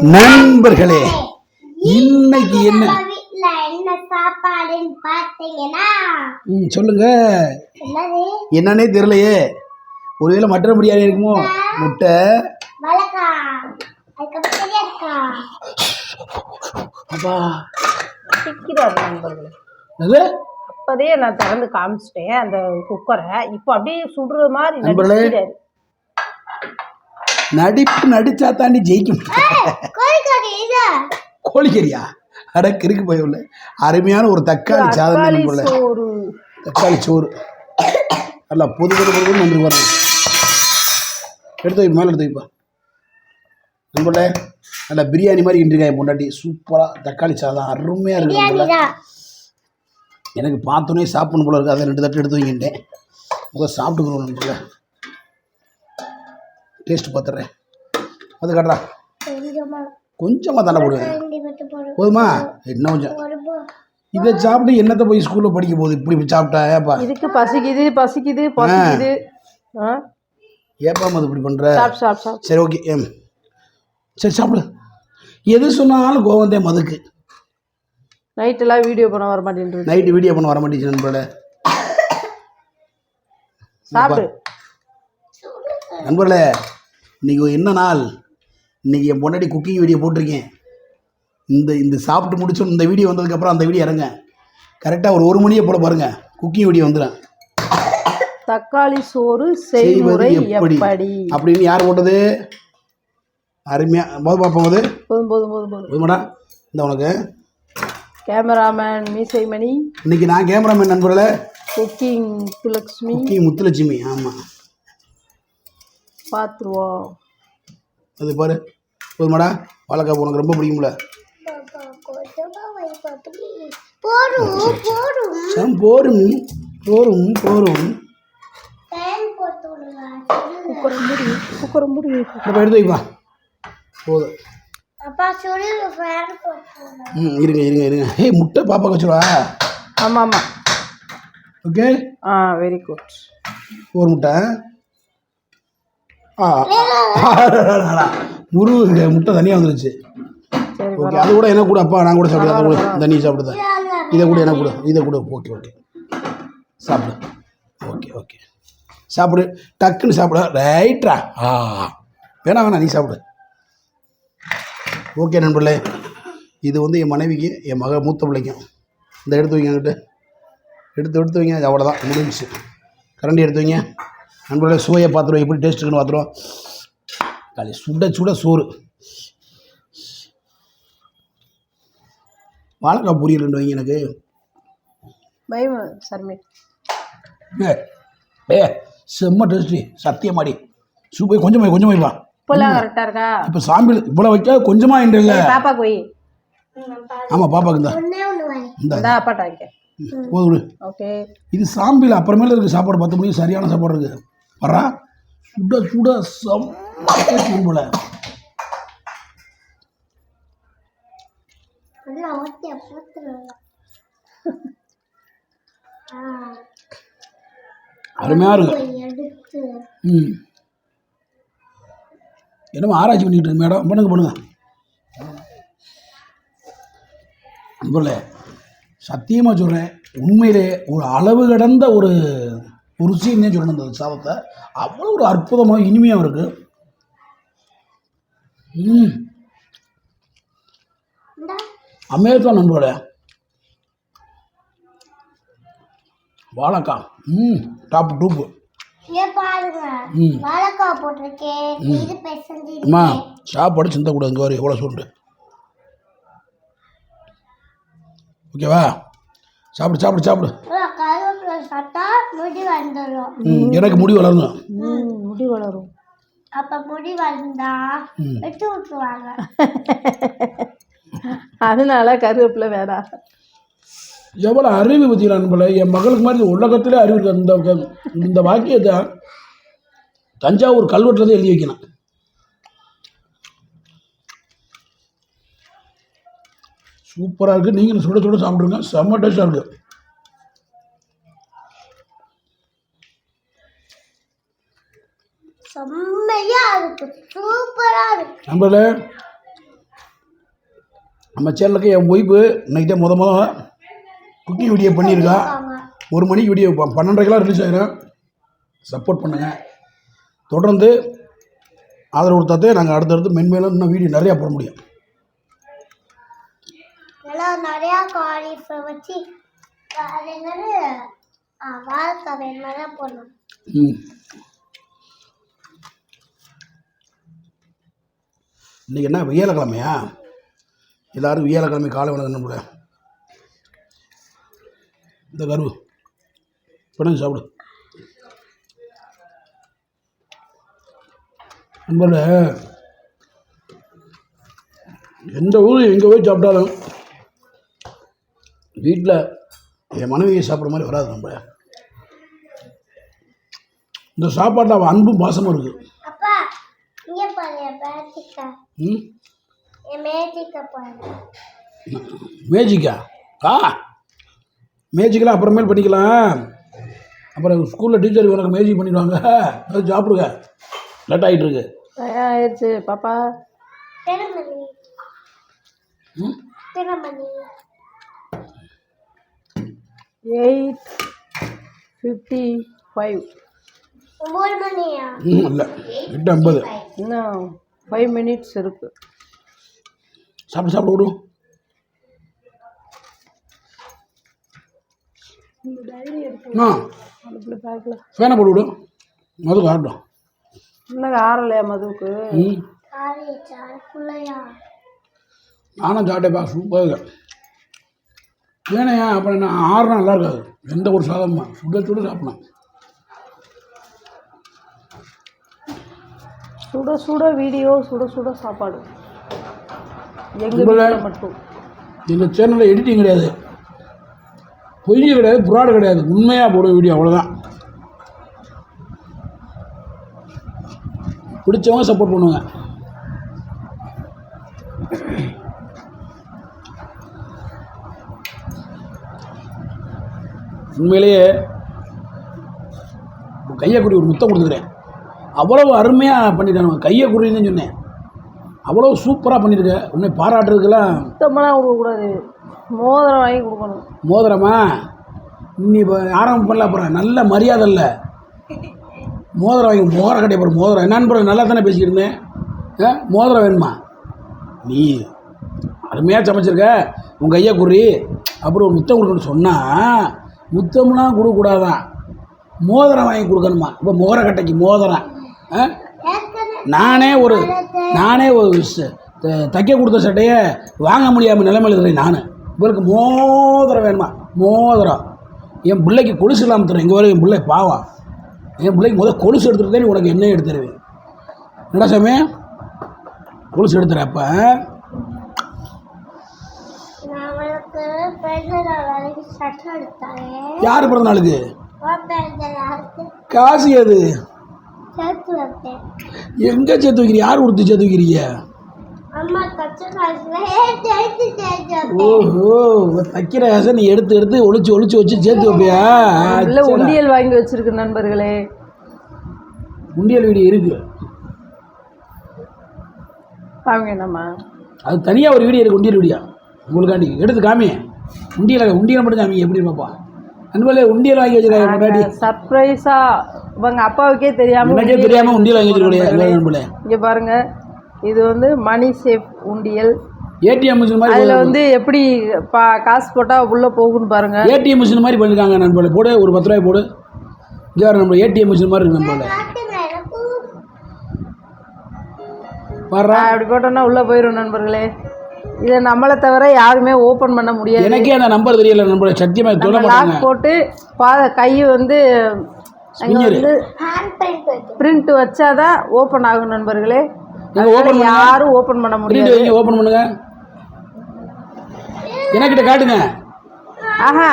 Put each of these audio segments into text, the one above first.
நண்பர்களே இன்னைக்கு என்ன? ம், சொல்லுங்க. என்னது? என்னன்னே தெரியலையே. ஒருவேளை மட்டன் பிரியாணி இருக்குமோ? முட்டை. அப்பா. நண்பர்களே. அப்பதே நான் திறந்து காமிச்சிட்டேன் அந்த குக்கரை இப்போ அப்படியே சுடுற மாதிரி நடிப்பு நடிச்சா தாண்டி ஜெயிக்கும். கோழிக்கறியா? அட கிறுக்கு போய் உள்ள. அருமையான ஒரு தக்காளி நண்பர்களே சோறு. தக்காளி சோறு. நல்லா புது புது புதுன்னு வந்து வரணும் எடுத்து வை மேலே எடுத்து வைப்பா நண்பர்களே நல்லா பிரியாணி மாதிரி இன்றிருக்காங்க பொண்டாட்டி. சூப்பராக தக்காளி சாதம் அருமையாக இருக்கு நண்பர்களே. பிரியாணிதான் எனக்கு பார்த்தோன்னே சாப்பிடணும் போல இருக்கு. அதை ரெண்டு தட்டு எடுத்து வைங்கிட்டேன் முதல் சாப்பிட்டுக்கிறோம் நண்பர்களே. டேஸ்ட் பார்த்துட்றேன். அது காட்டுறா கொஞ்சமா. கொஞ்சமாக தானே போடுவேன் போதுமா? இன்னும் கொஞ்சம். ஒரு போ- இதை சாப்பிட்டு என்னத்தை போய் ஸ்கூலில் படிக்க போகுது? இப்படி சாப்பிட்டா ஏப்பா? இதுக்கு பசிக்குது பசிக்குது பசிக்குது. ஆ. ஏப்பா அது இப்படி பண்ணுற சாப் சாப் சாப். சரி ஓகே. ம். சரி சாப்பிடு. எது சொன்னாலும் கோவந்தே மதுக்கு. நைட்டெல்லாம் வீடியோ பண்ண வர மாட்டேன்றது. நைட்டு வீடியோ பண்ண வர மாட்டேங்குது நண்பர்களே. நண்பர்களே இன்னைக்கு என்ன நாள்? இன்னைக்கு என் பொண்டாட்டி குக்கிங் வீடியோ போட்டிருக்கேன். இந்த இந்த சாப்பிட்டு முடிச்சோம் இந்த வீடியோ வந்ததுக்கப்புறம் அந்த வீடியோ இறங்க. கரெக்டாக ஒரு ஒரு மணியை போல பாருங்க. குக்கிங் வீடியோ வந்துடும் தக்காளி சோறு செய்முறை எப்படி? அப்படின்னு யார் போட்டது? அருமையாக போது பார்ப்போம் போது. போதும் போதும் போதும் போதும். போதுமாடா. இந்த உனக்கு. கேமராமேன் மீசைமணி. இன்னைக்கு நான் கேமராமேன் நண்பர்களே. குக்கிங் சுலக்ஷ்மி குக்கிங் முத்துலட்சுமி ஆமாம் பார்த்துருவோம் அது பாரு போதுமாடா. வாழைக்காய் உனக்கு ரொம்ப பிடிக்கும்ல. போரும் போரும் போரும் டைம் கொடுத்து விடுங்க குக்கரை மூடி குக்கரை மூடி. இப்போ எடுத்து வைப்பா போதும். ம் இருங்க இருங்க இருங்க. ஏய் முட்டை பாப்பா வச்சுருவா ஆமாம் ஆமாம் ஓகே ஆ வெரி குட் ஒரு முட்டை. முருகு முட்டை தனியாக வந்துருச்சு. ஓகே அது கூட என்ன கூட அப்பா நான் கூட சாப்பிடுறேன் அதை கூட தண்ணி சாப்பிடுதேன் இதை கூட என்ன கூட இதை கூட ஓகே ஓகே சாப்பிடு. ஓகே ஓகே சாப்பிடு. டக்குன்னு சாப்பிடு. ரைட்டா ஆ. வேணாம் வேணாம் நீ சாப்பிடு. ஓகே நண்பர்களே. இது வந்து என் மனைவிக்கு என் மக மூத்த பிள்ளைக்கும் இந்த எடுத்து வைங்க என்கிட்ட. எடுத்து எடுத்து வைங்க. அவ்வளோதான் முடிஞ்சிச்சு. கரண்டி எடுத்து வைங்க. நண்பர்களே சுவையை பார்த்துருவோம். எப்படி டேஸ்ட் இருக்குன்னு பார்த்துருவோம். களி சுட சுட சோறு. வாழைக்காய் பொரியல் ரெண்டு வைங்க எனக்கு. பயம் சர்மே. ஏ ஏ செம்ம டேஸ்டி சத்தியமாடி. சூப்பர் கொஞ்சமாக கொஞ்சமாக வைப்பா இப்போல்லாம் கரெக்டாக இருக்கா? இப்போ சாம்பிள் இவ்வளோ வைக்க கொஞ்சமாக இல்லை இல்லை பாப்பாக்கு வை ஆமாம் பாப்பாக்கு இந்த. ஒண்ணே ஒண்ணு வை இந்த. அப்பாட்ட வைக்க. போதும் விடு. ஓகே. இது சாம்பிள் அப்புறமேல இருக்கு சாப்பாடு பத்து மணிக்கு சரியான சாப்பாடு இருக்குது வர்றா சுட சுட செம்ம ஆ. அருமையாக இருக்கு. ம். என்னமோ ஆராய்ச்சி பண்ணிக்கிட்டு இருக்கு மேடம்? பண்ணுங்க பண்ணுங்க. நண்பர்களே சத்தியமாக சொல்கிறேன் உண்மையிலே ஒரு அளவு கடந்த ஒரு ருசின்னே சொல்லணும் இந்த சாதத்தை அவ்வளோ ஒரு அற்புதமாக இனிமையாக இருக்குது ம். அமேதான் நண்பர்களே. வாழைக்காய். ம். டாப் டூப்பு அம்மா சாப்பாடு சிந்தக்கூடாது இங்கே வர எவ்வளோ சொல்லிட்டு ஓகேவா? சாப்பிடு சாப்பிடு சாப்பிடு. சாப்பிட்டா முடி வந்துடும் ம் எனக்கு முடி வளரணும் ம் முடி வளரும். அப்ப முடி வந்தா ம். வெட்டி விட்டுருவாங்க அதனால கருவேப்பிலை வேணாம். எவ்வளோ அறிவு பற்றிக்கலாம் நண்பர்களே? என் மகளுக்கு மாதிரி இந்த உலகத்திலே அறிவு இருக்கு இந்த க- இந்த வாக்கியத்தை தஞ்சாவூர் கல்வெட்டில் தான் எழுதி வைக்கணும். சூப்பராக இருக்குது நீங்களும் சுட சுட சாப்பிட்ருங்க செம்ம டேஸ்ட்டாக இருக்குது செம்மையா இருக்கு சூப்பரா இருக்கு நண்பர்களே நம்ம சேனலுக்கு என் ஒய்ஃபு இன்னைக்கு தான் முத முத குக்கிங் வீடியோ பண்ணியிருக்கா. ஒரு மணிக்கு வீடியோ ப- பன்னெண்டரைக்கெல்லாம் ரிலீஸ் ஆகிடும் சப்போர்ட் பண்ணுங்கள் தொடர்ந்து ஆதரவு கொடுத்தாதே நாங்கள் அடுத்தடுத்து மென்மேலும் இன்னும் வீடியோ நிறையா போட முடியும். நிறையா காலிஃப்ளவர் வச்சு அது என்னது? ஆ, வாழைக்காய் வேணுமா போடணும். ம். இன்றைக்கி என்ன வியாழக்கிழமையா? எல்லோரும் வியாழக்கிழமை காலை வணக்கம் நம்மள இந்த கருவு பிணைஞ்சு சாப்பிடு. நண்பர்களே எந்த ஊர் எங்கே போய் சாப்பிட்டாலும் வீட்டில் என் மனைவியை சாப்பிட்ற மாதிரி வராது நம்ம இந்த சாப்பாட்டில் அவன் அன்பும் பாசமும் இருக்குது மேஜிக்கா மேஜிக்கா ஆ. மேஜிக்கெலாம் அப்புறமேல் பண்ணிக்கலாம். அப்புறம் ஸ்கூலில் டீச்சர் உனக்கு மேஜிக் பண்ணிடுவாங்க. அது சாப்பிடுங்க. லேட் ஆகிட்டு இருக்கு ஆயிடுச்சு பாப்பா. தினமணி. ம் தினமணி. எயிட் ஃபிஃப்டி ஃபைவ் இல்லை. எட்டு ஐம்பது. இன்னும். ஃபைவ் மினிட்ஸ் இருக்குது சாப்பிட்டு சாப்பிட விடும் ஆ. ஃபேனை போட்டு விடும் மது காட்டும் இன்னும் ஆறலையா மதுவுக்கு? நானும் சாப்பிட்டேப்பா சூப்பராக ஏனையா அப்புறம் நான் ஆறுனா நல்லா இருக்காது. எந்த ஒரு சாதமா சுட சுட சாப்பிடணும். சுட சுட வீடியோ சுட சுட சாப்பாடு. எங்கள் வீட்டில் மட்டும். எங்கள் சேனலில் எடிட்டிங் கிடையாது. பொய் கிடையாது புராடு கிடையாது. உண்மையாக போடும் வீடியோ அவ்வளோதான் பிடிச்சவங்க சப்போர்ட் பண்ணுவாங்க உண்மையிலேயே கையை குடி ஒரு முத்தம் கொடுத்துக்கிறேன். அவ்வளவு அருமையாக பண்ணிட்டாங்க கையை குறின்னு சொன்னேன். அவ்வளோ சூப்பராக பண்ணியிருக்க உன்னை பாராட்டுறதுக்கெல்லாம் சுத்தமெல்லாம் கொடுக்கக்கூடாது. மோதிரம் வாங்கி கொடுக்கணும். மோதிரமா? நீ இப்போ ஆரம்பம் பண்ணல அப்புறம் நல்ல மரியாதை இல்லை. மோதிரம் வாங்கி மோதிரம் கட்டிய போகிற மோதிரம். என்னன்னு பிறகு நல்லா தானே பேசிக்கிட்டு இருந்தேன். ஆ மோதிரம் வேணுமா? நீ அருமையாக சமைச்சிருக்க. உன் கையை குறி அப்படி ஒரு முத்தம் கொடுக்கணும்னு சொன்னால் முத்தம்லாம் கொடுக்கக்கூடாதான். மோதிரம் வாங்கி கொடுக்கணுமா? இப்போ மோதிரக்கட்டைக்கு மோதிரம். நானே ஒரு நானே ஒரு தைக்க கொடுத்த சட்டையை வாங்க முடியாமல் நிலைமையில் இருக்கிறேன் நான். இவருக்கு மோதிரம் வேணுமா? மோதிரம். என் பிள்ளைக்கு கொலுசு இல்லாமல் தரேன். இங்கே வரை என் பிள்ளை பாவம் என் பிள்ளைக்கு முதல் கொலுசு எடுத்துகிட்டு உனக்கு என்ன எடுத்து தருவேன். என்னடா சாமி? கொலுசு எடுத்தாங்க யார் பிறந்த நாளுக்கு காசு எது? சேர்த்து வைப்பேன். எங்கே சேர்த்து வைக்கிறீங்க யார் கொடுத்து சேர்த்து வைக்கிறீங்க அம்மா ஓஹோ தைக்கிற காசை நீ எடுத்து எடுத்து ஒளிச்சு ஒளிச்சு வச்சு சேர்த்து வைப்பியா? இல்லை. உண்டியல் வாங்கி வச்சிருக்கு நண்பர்களே. உண்டியல் வீடியோ இருக்குது வாங்க நம்ம அது தனியாக ஒரு வீடியோ இருக்குது உண்டியல் வீடியோ? உங்களுக்காண்டி. எடுத்து காமி உண்டியல் உண்டியல் மட்டும் காமி எப்படி பார்ப்பா நண்பர்களே உண்டியல் வாங்கி வச்சிருக்காங்க முன்னாடி இவங்க அப்பாவுக்கே தெரியாம எனக்கே தெரியாமல் உண்டியல் வாங்கி வச்சிருக்கோம் நண்பர்களே இங்க பாருங்க. இது வந்து மணி சேஃப் உண்டியல். ஏடிஎம் மிஷின் மாதிரி அதுல வந்து எப்படி பா காசு போட்டா உள்ள போகும்னு பாருங்க. ஏடிஎம் மிஷின் மாதிரி பண்ணியிருக்காங்க நண்பர்களே போடு ஒரு பத்து ரூபாய் போடு. இங்கே நம்ம ஏடிஎம் மிஷின் மாதிரி இருக்கு நண்பர்களே பாடுறா. அப்படி போட்டோம்னா உள்ள போயிடும் நண்பர்களே. இதை நம்மளை தவிர யாருமே ஓபன் பண்ண முடியாது. எனக்கே அந்த நம்பர் தெரியல நண்பர்களே சத்தியமாக லாக் போட்டு பாத கை வந்து அங்க. வந்து பிரிண்ட் வச்சாதான் ஓபன் ஆகும் நண்பர்களே. ஓப்பன் யாரும் ஓபன் பண்ண முடியாது. வைங்க ஓப்பன் பண்ணுங்க. எனக்கிட்ட காட்டுங்க. ஆஹா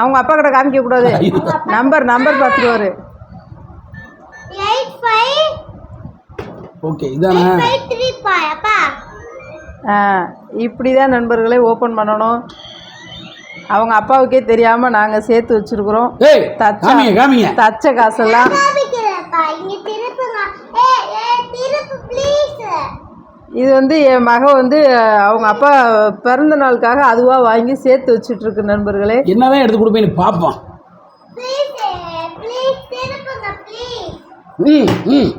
அவங்க அப்பா கிட்ட காமிக்க கூடாது. நம்பர் நம்பர் பார்த்துருவாரு ஓகே இதானே? இப்படி தான் நண்பர்களே ஓப்பன் பண்ணணும். அவங்க அப்பாவுக்கே தெரியாமல் நாங்கள் சேர்த்து வச்சுருக்குறோம். ஏய் தச்சா. காசெல்லாம். காமிக்கிறேன்ப்பா. இங்க திருப்புங்க. ஏ ஏ திருப்பு ப்ளீஸ் இது வந்து என் மக வந்து அவங்க அப்பா பிறந்த நாளுக்காக அதுவாக வாங்கி சேர்த்து வச்சுட்டு இருக்கு நண்பர்களே. என்னதான் எடுத்து கொடுப்பேன் பார்ப்போம் ப்ளீஸ் ப்ளீஸ் திருப்புங்க ப்ளீஸ் ம் ம்.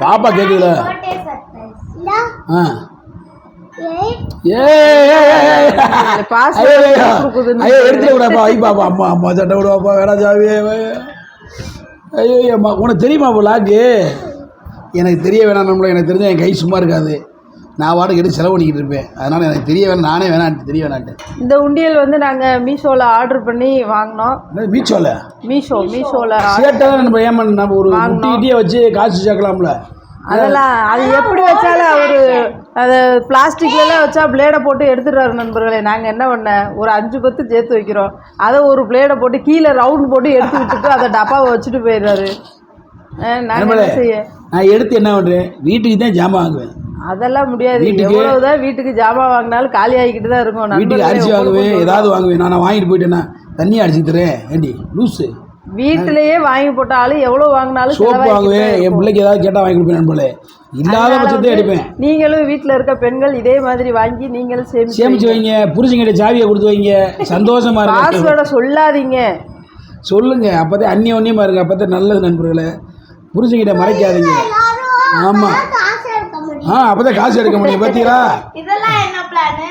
பாப்பா கேட்குதுல ஆ. உனக்கு தெரியுமா லாக்கு? எனக்கு தெரிய வேணாம் நம்மள. எனக்கு தெரிஞ்ச என் கை சும்மா இருக்காது. நான் வாடகை எடுத்து செலவு பண்ணிக்கிட்டு இருப்பேன். அதனால் எனக்கு தெரிய வேணாம் நானே வேணான்ட்டு தெரிய வேணான்ட்டு இந்த உண்டியல் வந்து நாங்கள் மீஷோவில் ஆர்டர் பண்ணி வாங்கினோம். மீச்சோல மீஷோ மீஷோவில் சேட்டை தான் நம்ம ஏமா நம்ம ஒரு கிட்டியை வச்சு காசு சேர்க்கலாம்ல. அதெல்லாம் அது எப்படி வச்சாலும் அவர் அதை பிளாஸ்டிக்லலாம் வச்சா பிளேடை போட்டு எடுத்துடுறாரு நண்பர்களே. நாங்கள் என்ன பண்ண? ஒரு அஞ்சு பத்து சேர்த்து வைக்கிறோம். அதை ஒரு பிளேடை போட்டு கீழே ரவுண்ட் போட்டு எடுத்து விட்டுட்டு அதை டப்பாவை வச்சுட்டு போயிடுறாரு. நாங்கள் என்ன செய்ய? நான் எடுத்து என்ன பண்ணுறேன் வீட்டுக்கு தான் ஜாமான் வாங்குவேன். அதெல்லாம் முடியாது. எவ்வளவுதான் வீட்டுக்கு ஜாமான் வாங்கினாலும் காலி ஆகிக்கிட்டு தான் இருக்கும் வீட்டுக்கு அரிசி வாங்குவேன் ஏதாவது வாங்குவேன். நான் நான் வாங்கிட்டு போயிட்டேன்னா தண்ணி அடிச்சு தரேன். ஏண்டி? லூஸு வீட்டிலேயே வாங்கி போட்டாலும் எவ்வளோ வாங்கினாலும் சோப்பு வாங்குவேன் என். பிள்ளைக்கு ஏதாவது கேட்டால் வாங்கி கொடுப்பேன் நண்பர்களே. இல்லாத பட்சத்தை எடுப்பேன். நீங்களும் வீட்டில் இருக்க பெண்கள் இதே மாதிரி வாங்கி நீங்களும் சேமிச்சு சேமிச்சு வைங்க புருஷங்கிட்ட சாவியை கொடுத்து வைங்க சந்தோஷமா இருங்க. பாஸ்வேர்டை சொல்லாதீங்க. சொல்லுங்க அப்பதான் அந்நியோன்யமா இருங்க அப்பதான் நல்லது நண்பர்களே. புருஷங்கிட்ட மறைக்காதீங்க. ஆமா. காசு எடுக்க முடியும் ஆ அப்பதான் காசு எடுக்க முடியும் பார்த்தீங்களா இதெல்லாம் என்ன பிளானு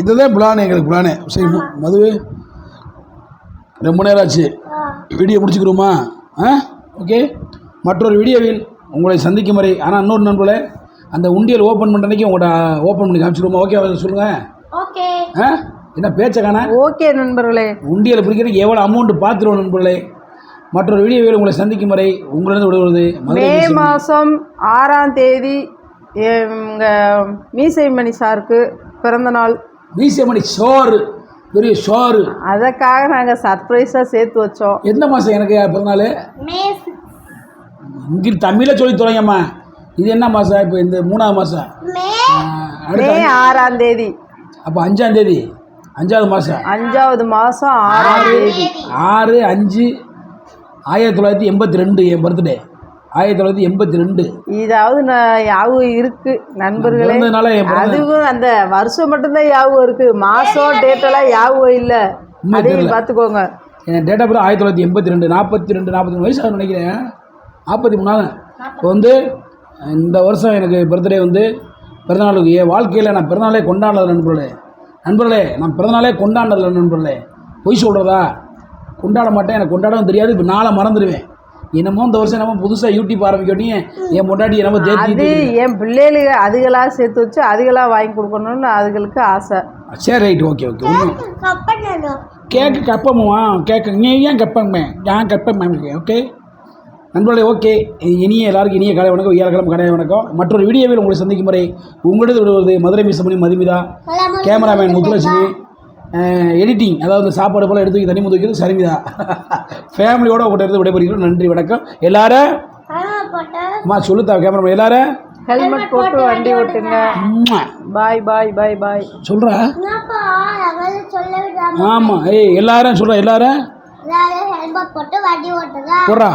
இதுதான் பிளான் எங்களுக்கு பிளானு சரி மதுவு ரொம்ப நேரம் ஆச்சு. வீடியோ முடிச்சுக்கிறோமா? ஆ? ஓகே மற்றொரு வீடியோவில் உங்களை சந்திக்கும் வரை ஆனால் இன்னொரு நண்பர்களே அந்த உண்டியல் ஓப்பன் பண்ணுற உங்கள்கிட்ட ஓப்பன் பண்ணி காமிச்சிருவோமா ஓகே சொல்லுங்கள் ஓகே ஆ? என்ன பேச்ச காணா? ஓகே நண்பர்களே. உண்டியலை பிடிக்கிறதுக்கு எவ்வளோ அமௌண்ட் பார்த்துருவோம் நண்பர்களே. மற்றொரு வீடியோவில் உங்களை சந்திக்கும் வரை உங்களிடம் விடுவது மே மாதம் ஆறாம் தேதி எங்கள் மீசைமணி சாருக்கு பிறந்த நாள் மீசமணி சோறு. பெரிய சோறு. அதற்காக நாங்கள் சர்ப்ரைஸாக சேர்த்து வச்சோம். எந்த மாதம் எனக்கு பிறந்தநாள் மே இங்கே தமிழில் சொல்லி தொலைங்கம்மா இது என்ன மாதம் இப்போ இந்த மூணாவது மாதம் மே ஆறாம் தேதி. அப்போ அஞ்சாம் தேதி. அஞ்சாவது மாதம் அஞ்சாவது மாதம் ஆறாம் தேதி. ஆறு அஞ்சு ஆயிரத்தி தொள்ளாயிரத்தி எண்பத்தி ரெண்டு என் பர்த்டே ஆயிரத்தி தொள்ளாயிரத்தி எண்பத்தி ரெண்டு. இதாவது நான் யாவும் இருக்கு நண்பர்களே. அதுவும் அந்த வருஷம் மட்டும்தான் யாவும் இருக்கு. மாசம் டேட்டெல்லாம் யாவும் இல்லை. அதையும். பார்த்துக்கோங்க என் டேட் ஆஃப் பர்த் ஆயிரத்தி தொள்ளாயிரத்தி எண்பத்தி ரெண்டு நாற்பத்தி ரெண்டு நாற்பத்தி மூணு வயசு நினைக்கிறேன். நாற்பத்தி மூணாவது இப்போ வந்து இந்த வருஷம் எனக்கு பர்த்டே வந்து பிறந்தநாளுக்கு என் வாழ்க்கையில் நான் பிறந்தநாளே கொண்டாடல நண்பர்களே. நண்பர்களே நான் பிறந்தநாளே கொண்டாடல நண்பர்களே. பொய் சொல்கிறதா கொண்டாட மாட்டேன். எனக்கு கொண்டாடவும் தெரியாது. இப்போ நாளை மறந்துடுவேன். என்னமோ இந்த வருஷம் என்னமோ புதுசாக யூடியூப் ஆரம்பிக்கட்டியும் என் முன்னாடி என்னமோ அது என் பிள்ளைகளுக்கு அதுகளா சேர்த்து வச்சு அதுகளா வாங்கி கொடுக்கணும்னு அதுகளுக்கு ஆசை. சரி ரைட் ஓகே ஓகே ஒன்றும் கேக்கு கப்பமுமா கேக்கு நீ ஏன் கப்பமே நான் கப்பமே ஓகே நண்பர்களே ஓகே இனிய எல்லாருக்கும் இனிய காலை வணக்கம் வியாழக்கிழமை காலை வணக்கம். மற்றொரு வீடியோவில் உங்களை சந்திக்கும் வரை உங்களிடம் விடுவது மதுரை மிசமணி மதுமிதா கேமராமேன் முத்துலட்சுமி. எடிட்டிங் அதாவது சாப்பாடு போல் எடுத்து தண்ணி முத்து வைக்கிறது சரிமிதா ஃபேமிலியோட உங்கள்கிட்ட இருந்து விடைபெறுகிறோம். நன்றி வணக்கம். எல்லாரும் அம்மா சொல்லுத்தா கேமராமேன் எல்லாரும் ஹெல்மெட் போட்டு வண்டி ஓட்டுங்க. பாய் பாய் பாய் பாய் சொல்கிறா ஆமாம் ஏய் எல்லாரும் சொல்கிறா எல்லாரும் எல்லாரும் ஹெல்மெட் போட்டு வண்டி ஓட்டுங்க போடுறா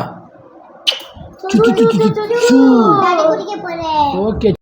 ஓகே.